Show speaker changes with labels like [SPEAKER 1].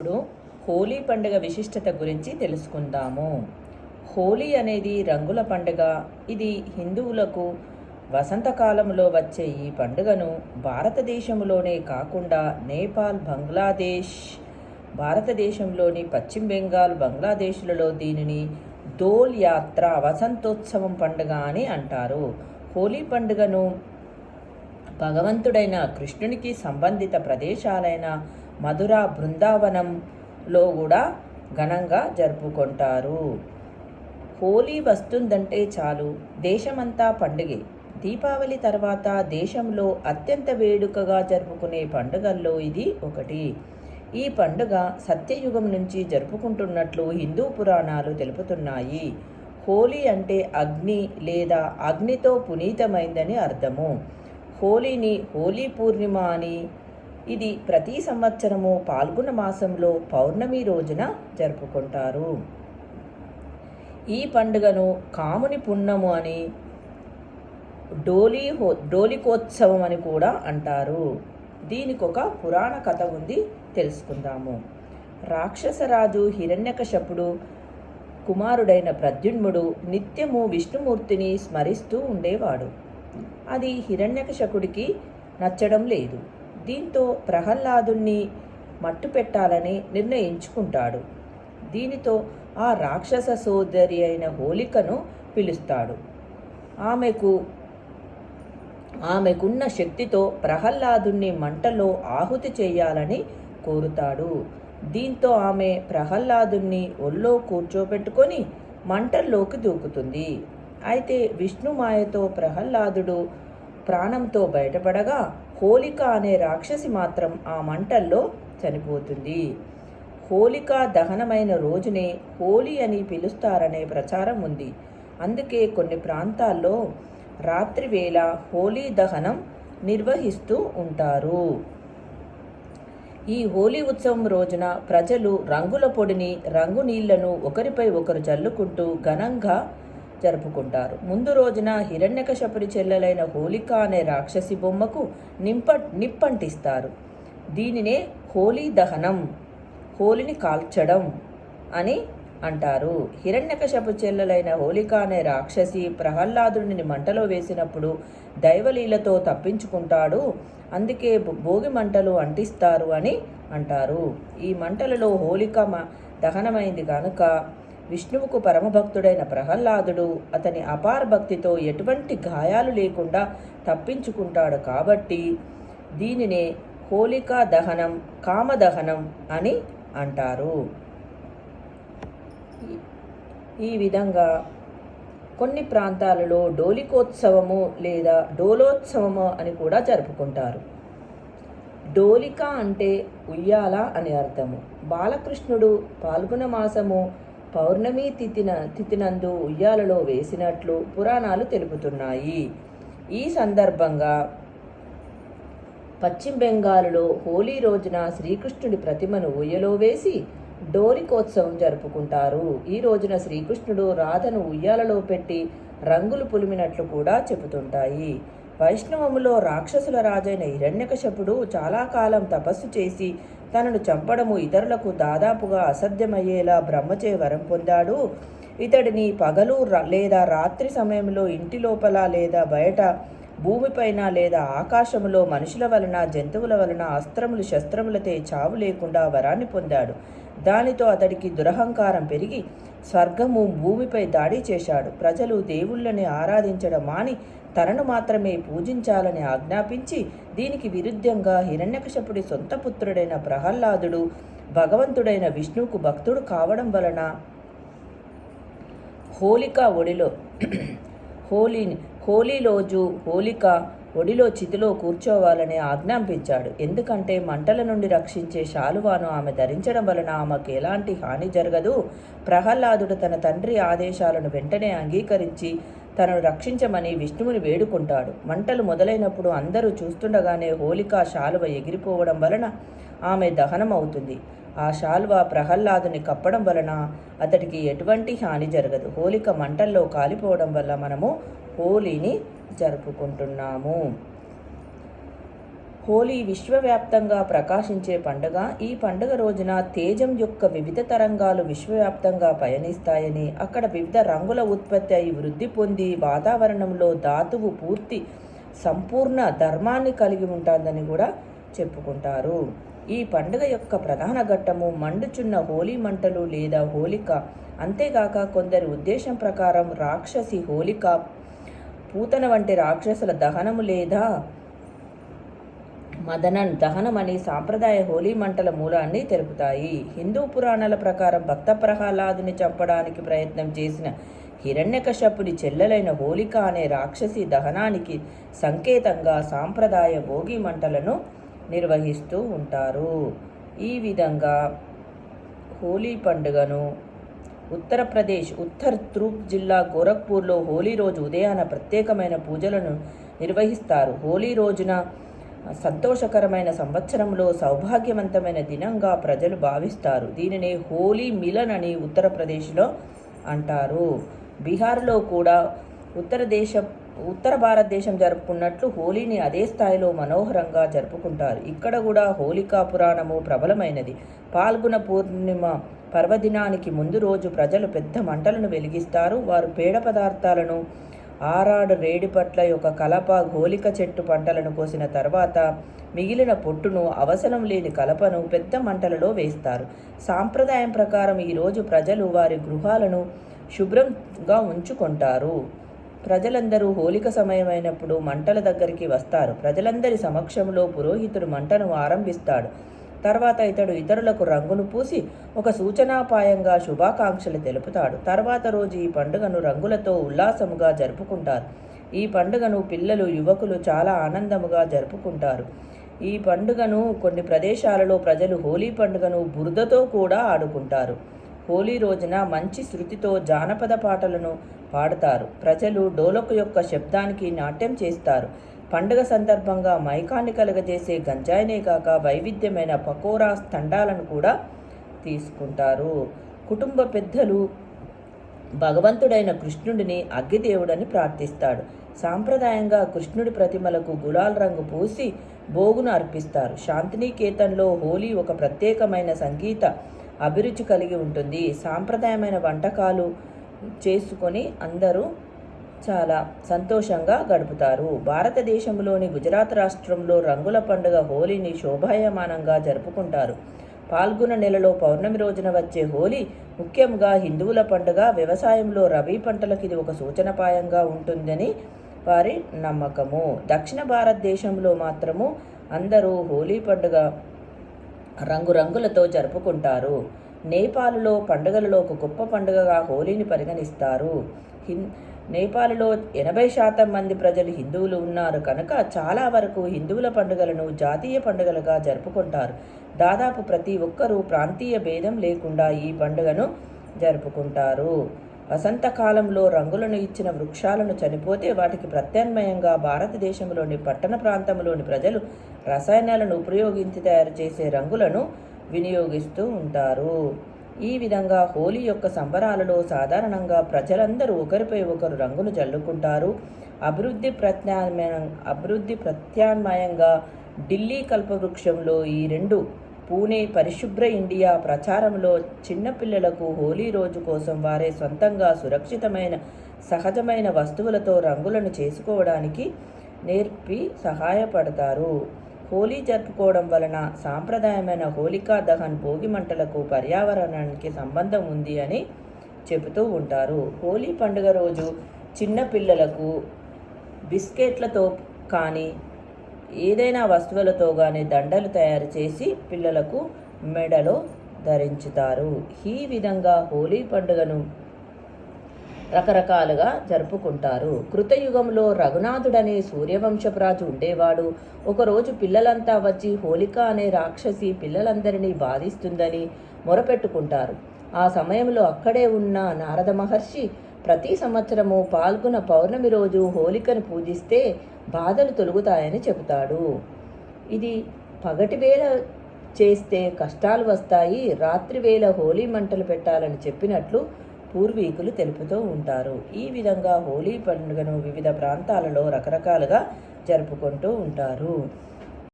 [SPEAKER 1] ఇప్పుడు హోలీ పండుగ విశిష్టత గురించి తెలుసుకుందాము. హోలీ అనేది రంగుల పండుగ. ఇది హిందువులకు వసంతకాలంలో వచ్చే ఈ పండుగను భారతదేశంలోనే కాకుండా నేపాల్ బంగ్లాదేశ్ భారతదేశంలోని పశ్చిమ బెంగాల్ బంగ్లాదేశ్లలో దీనిని దోల్ యాత్ర వసంతోత్సవం పండుగ అని అంటారు. హోలీ పండుగను భగవంతుడైన కృష్ణునికి సంబంధిత ప్రదేశాలైన మధుర బృందావనంలో కూడా ఘనంగా జరుపుకుంటారు. హోలీ వస్తుందంటే చాలు. దేశమంతా పండుగే. దీపావళి తర్వాత దేశంలో అత్యంత వేడుకగా జరుపుకునే పండుగల్లో ఇది ఒకటి. ఈ పండుగ సత్యయుగం నుంచి జరుపుకుంటున్నట్లు హిందూ పురాణాలు తెలుపుతున్నాయి. హోలీ అంటే అగ్ని లేదా అగ్నితో పునీతమైందని అర్థము. హోలీని హోలీ పూర్ణిమ అని. ఇది ప్రతి సంవత్సరము పాల్గొన మాసంలో పౌర్ణమి రోజున జరుపుకుంటారు. ఈ పండుగను కాముని పున్నము అని డోలీ హో డోలికోత్సవం అని కూడా అంటారు. దీనికి ఒక పురాణ కథ ఉంది తెలుసుకుందాము. రాక్షసరాజు హిరణ్యకశపుడు కుమారుడైన ప్రద్యున్ముడు నిత్యము విష్ణుమూర్తిని స్మరిస్తూ ఉండేవాడు. అది హిరణ్యకశకుడికి నచ్చడం లేదు. దీంతో ప్రహ్లాదుణ్ణి మట్టు పెట్టాలని నిర్ణయించుకుంటాడు. దీనితో ఆ రాక్షస సోదరి అయిన హోలికను పిలుస్తాడు. ఆమెకు ఆమెకున్న శక్తితో ప్రహ్లాదుణ్ణి మంటలో ఆహుతి చేయాలని కోరుతాడు. దీంతో ఆమె ప్రహ్లాదుణ్ణి ఒళ్ళో కూర్చోబెట్టుకొని మంటల్లోకి దూకుతుంది. అయితే విష్ణుమాయతో ప్రహ్లాదుడు ప్రాణంతో బయటపడగా హోలిక అనే రాక్షసి మాత్రం ఆ మంటల్లో చనిపోతుంది. హోలిక దహనమైన రోజునే హోలీ అని పిలుస్తారనే ప్రచారం ఉంది. అందుకే కొన్ని ప్రాంతాల్లో రాత్రివేళ హోలీ దహనం నిర్వహిస్తూ ఉంటారు. ఈ హోలీ ఉత్సవం రోజున ప్రజలు రంగుల పొడిని రంగు నీళ్ళను ఒకరిపై ఒకరు చల్లుకుంటూ ఘనంగా జరుపుకుంటారు. ముందు రోజున హిరణ్యకశపుడి చెల్లెలైన హోలిక అనే రాక్షసి బొమ్మకు నింప నిప్పంటిస్తారు. దీనినే హోలీ దహనం హోలిని కాల్చడం అని అంటారు. హిరణ్యకశపు చెల్లెలైన హోలిక అనే రాక్షసి ప్రహ్లాదుడిని మంటలో వేసినప్పుడు దైవలీలతో తప్పించుకుంటాడు. అందుకే భోగి మంటలు అంటిస్తారు అని అంటారు. ఈ మంటలలో హోలిక దహనమైంది కనుక విష్ణువుకు పరమభక్తుడైన ప్రహ్లాదుడు అతని అపార భక్తితో ఎటువంటి గాయాలు లేకుండా తప్పించుకుంటాడు కాబట్టి దీనినే హోలికా దహనం కామదహనం అని అంటారు. ఈ విధంగా కొన్ని ప్రాంతాలలో డోలికోత్సవము లేదా డోలోత్సవము అని కూడా జరుపుకుంటారు. డోలిక అంటే ఉయ్యాల అని అర్థము. బాలకృష్ణుడు పాల్గొన మాసము పౌర్ణమి తిథిన తిథినందు ఉయ్యాలలో వేసినట్లు పురాణాలు తెలుపుతున్నాయి. ఈ సందర్భంగా పశ్చిమ బెంగాల్లో హోలీ రోజున శ్రీకృష్ణుడి ప్రతిమను ఉయ్యలో వేసి డోలికోత్సవం జరుపుకుంటారు. ఈ రోజున శ్రీకృష్ణుడు రాధను ఉయ్యాలలో పెట్టి రంగులు పులిమినట్లు కూడా చెబుతుంటాయి. వైష్ణవములో రాక్షసుల రాజైన హిరణ్యకశపుడు చాలా కాలం తపస్సు చేసి తనను చంపడము ఇతరులకు దాదాపుగా అసాధ్యమయ్యేలా బ్రహ్మచే వరం పొందాడు. ఇతడిని పగలు లేదా రాత్రి సమయంలో ఇంటి లోపల లేదా బయట భూమిపైన లేదా ఆకాశములో మనుషుల వలన జంతువుల వలన అస్త్రములు శస్త్రములతే చావు లేకుండా వరాన్ని పొందాడు. దానితో అతడికి దురహంకారం పెరిగి స్వర్గము భూమిపై దాడి చేశాడు. ప్రజలు దేవుళ్ళని ఆరాధించడం మాని తనను మాత్రమే పూజించాలని ఆజ్ఞాపించి దీనికి విరుద్ధంగా హిరణ్యకశపుడి సొంత పుత్రుడైన ప్రహ్లాదుడు భగవంతుడైన విష్ణువుకు భక్తుడు కావడం వలన హోలికా ఒడిలో హోలీ హోలీ రోజు హోలిక ఒడిలో చితిలో కూర్చోవాలని ఆజ్ఞాపించాడు. ఎందుకంటే మంటల నుండి రక్షించే శాలువాను ఆమె ధరించడం వలన ఆమెకు ఎలాంటి హాని జరగదు. ప్రహ్లాదుడు తన తండ్రి ఆదేశాలను వెంటనే అంగీకరించి తనను రక్షించమని విష్ణువుని వేడుకుంటాడు. మంటలు మొదలైనప్పుడు అందరూ చూస్తుండగానే హోలిక శాలువ ఎగిరిపోవడం వలన ఆమె దహనం అవుతుంది ఆ శాల్వ ప్రహ్లాదుని కప్పడం వలన అతడికి ఎటువంటి హాని జరగదు. హోలిక మంటల్లో కాలిపోవడం వల్ల మనము హోలీని జరుపుకుంటున్నాము. హోలీ విశ్వవ్యాప్తంగా ప్రకాశించే పండుగ ఈ పండుగ రోజున తేజం యొక్క వివిధ తరంగాలు విశ్వవ్యాప్తంగా పయనిస్తాయని అక్కడ వివిధ రంగుల ఉత్పత్తి అయి వృద్ధి పొంది వాతావరణంలో ధాతువు పూర్తి సంపూర్ణ ధర్మాన్ని కలిగి ఉంటుందని కూడా చెప్పుకుంటారు. ఈ పండుగ యొక్క ప్రధాన ఘట్టము మండుచున్న హోలీ మంటలు లేదా హోలిక. అంతేగాక కొందరి ఉద్దేశం ప్రకారం రాక్షసి హోలిక పూతన వంటి రాక్షసుల దహనము లేదా మదనన్ దహనం అనే సాంప్రదాయ హోలీ మంటల మూలాన్ని తెలుపుతాయి. హిందూ పురాణాల ప్రకారం భక్త ప్రహ్లాదుని చంపడానికి ప్రయత్నం చేసిన హిరణ్యకశపుని చెల్లెలైన హోలిక అనే రాక్షసి దహనానికి సంకేతంగా సాంప్రదాయ భోగి మంటలను నిర్వహిస్తూ ఉంటారు. ఈ విధంగా హోలీ పండుగను ఉత్తరప్రదేశ్ ఉత్తర్ త్రూప్ జిల్లా గోరఖ్పూర్లో హోలీ రోజు ఉదయాన ప్రత్యేకమైన పూజలను నిర్వహిస్తారు. హోలీ రోజున సంతోషకరమైన సంవత్సరంలో సౌభాగ్యవంతమైన దినంగా ప్రజలు భావిస్తారు. దీనిని హోలీ మిలన్ అని ఉత్తరప్రదేశ్లో అంటారు. బీహార్లో కూడా ఉత్తర దేశం ఉత్తర భారతదేశం జరుపుకున్నట్లు హోలీని అదే స్థాయిలో మనోహరంగా జరుపుకుంటారు. ఇక్కడ కూడా హోలికా పురాణము ప్రబలమైనది. పాల్గొన పూర్ణిమ పర్వదినానికి ముందు రోజు ప్రజలు పెద్ద మంటలను వెలిగిస్తారు. వారు పేడ పదార్థాలను ఆరాడు రేడిపట్ల యొక్క కలప గోలిక చెట్టు పంటలను కోసిన తర్వాత మిగిలిన పొట్టును అవసరం లేని కలపను పెద్ద మంటలలో వేస్తారు. సాంప్రదాయం ప్రకారం ఈరోజు ప్రజలు వారి గృహాలను శుభ్రంగా ఉంచుకుంటారు. ప్రజలందరూ హోలిక సమయమైనప్పుడు మంటల దగ్గరికి వస్తారు. ప్రజలందరి సమక్షంలో పురోహితుడు మంటను ఆరంభిస్తాడు. తర్వాత ఇతడు ఇతరులకు రంగును పూసి ఒక సూచనాపాయంగా శుభాకాంక్షలు తెలుపుతాడు. తర్వాత రోజు ఈ పండుగను రంగులతో ఉల్లాసముగా జరుపుకుంటారు. ఈ పండుగను పిల్లలు యువకులు చాలా ఆనందముగా జరుపుకుంటారు. ఈ పండుగను కొన్ని ప్రదేశాలలో ప్రజలు హోలీ పండుగను బురదతో కూడా ఆడుకుంటారు. హోలీ రోజున మంచి శృతితో జానపద పాటలను పాడతారు. ప్రజలు డోలకు యొక్క శబ్దానికి నాట్యం చేస్తారు. పండుగ సందర్భంగా మైకాన్ని కలగజేసే గంజాయినే కాక వైవిధ్యమైన పకోరా తండాలను కూడా తీసుకుంటారు. కుటుంబ పెద్దలు భగవంతుడైన కృష్ణుడిని అగ్గిదేవుడని ప్రార్థిస్తాడు. సాంప్రదాయంగా కృష్ణుడి ప్రతిమలకు గులాల్ రంగు పూసి భోగును అర్పిస్తారు. శాంతినికేతన్లో హోలీ ఒక ప్రత్యేకమైన సంగీత అభిరుచి కలిగి ఉంటుంది. సాంప్రదాయమైన వంటకాలు చేసుకొని అందరూ చాలా సంతోషంగా గడుపుతారు. భారతదేశంలోని గుజరాత్ రాష్ట్రంలో రంగుల పండుగ హోలీని శోభాయమానంగా జరుపుకుంటారు. పాల్గొన నెలలో పౌర్ణమి రోజున వచ్చే హోలీ ముఖ్యంగా హిందువుల పండుగ వ్యవసాయంలో రబీ పంటలకు ఇది ఒక సూచనపాయంగా ఉంటుందని వారి నమ్మకము. దక్షిణ భారతదేశంలో మాత్రము అందరూ హోలీ పండుగ రంగురంగులతో జరుపుకుంటారు. నేపాల్లో పండుగలలో ఒక గొప్ప పండుగగా హోలీని పరిగణిస్తారు. హిం నేపాల్లో ఎనభై శాతం మంది ప్రజలు హిందువులు ఉన్నారు కనుక చాలా వరకు హిందువుల పండుగలను జాతీయ పండుగలుగా జరుపుకుంటారు. దాదాపు ప్రతి ఒక్కరూ ప్రాంతీయ భేదం లేకుండా ఈ పండుగను జరుపుకుంటారు. వసంతకాలంలో రంగులను ఇచ్చిన వృక్షాలను చనిపోతే వాటికి ప్రత్యామ్నాయంగా భారతదేశంలోని పట్టణ ప్రాంతంలోని ప్రజలు రసాయనాలను ఉపయోగించి తయారు చేసే రంగులను వినియోగిస్తూ ఉంటారు. ఈ విధంగా హోలీ యొక్క సంబరాలలో సాధారణంగా ప్రజలందరూ ఒకరిపై ఒకరు రంగును చల్లుకుంటారు అభివృద్ధి ప్రత్యామ్నాయ అభివృద్ధి ప్రత్యామ్నాయంగా ఢిల్లీ కల్పవృక్షంలో ఈ రెండు పూణే పరిశుభ్ర ఇండియా ప్రచారంలో చిన్నపిల్లలకు హోలీ రోజు కోసం వారే సొంతంగా సురక్షితమైన సహజమైన వస్తువులతో రంగులను చేసుకోవడానికి నేర్పి సహాయపడతారు. హోలీ జరుపుకోవడం వలన సాంప్రదాయమైన హోలికా దహన్ భోగి మంటలకు పర్యావరణానికి సంబంధం ఉంది అని చెబుతూ ఉంటారు. హోలీ పండుగ రోజు చిన్న పిల్లలకు బిస్కెట్లతో కానీ ఏదైనా వస్తువులతో కానీ దండలు తయారు చేసి పిల్లలకు మెడలో ధరించుతారు. ఈ విధంగా హోలీ పండుగను రకరకాలుగా జరుపుకుంటారు. కృతయుగంలో రఘునాథుడనే సూర్యవంశపురాజు ఉండేవాడు. ఒకరోజు పిల్లలంతా వచ్చి హోలిక అనే రాక్షసి పిల్లలందరినీ బాధిస్తుందని మొరపెట్టుకుంటారు. ఆ సమయంలో అక్కడే ఉన్న నారద మహర్షి ప్రతి సంవత్సరము పాల్గొన పౌర్ణమి రోజు హోలికను పూజిస్తే బాధలు తొలుగుతాయని చెబుతాడు. ఇది పగటివేళ చేస్తే కష్టాలు వస్తాయి రాత్రివేళ హోలీ మంటలు పెట్టాలని చెప్పినట్లు పూర్వీకులు తెలుపుతూ ఉంటారు. ఈ విధంగా హోలీ పండుగను వివిధ ప్రాంతాలలో రకరకాలుగా జరుపుకుంటూ ఉంటారు.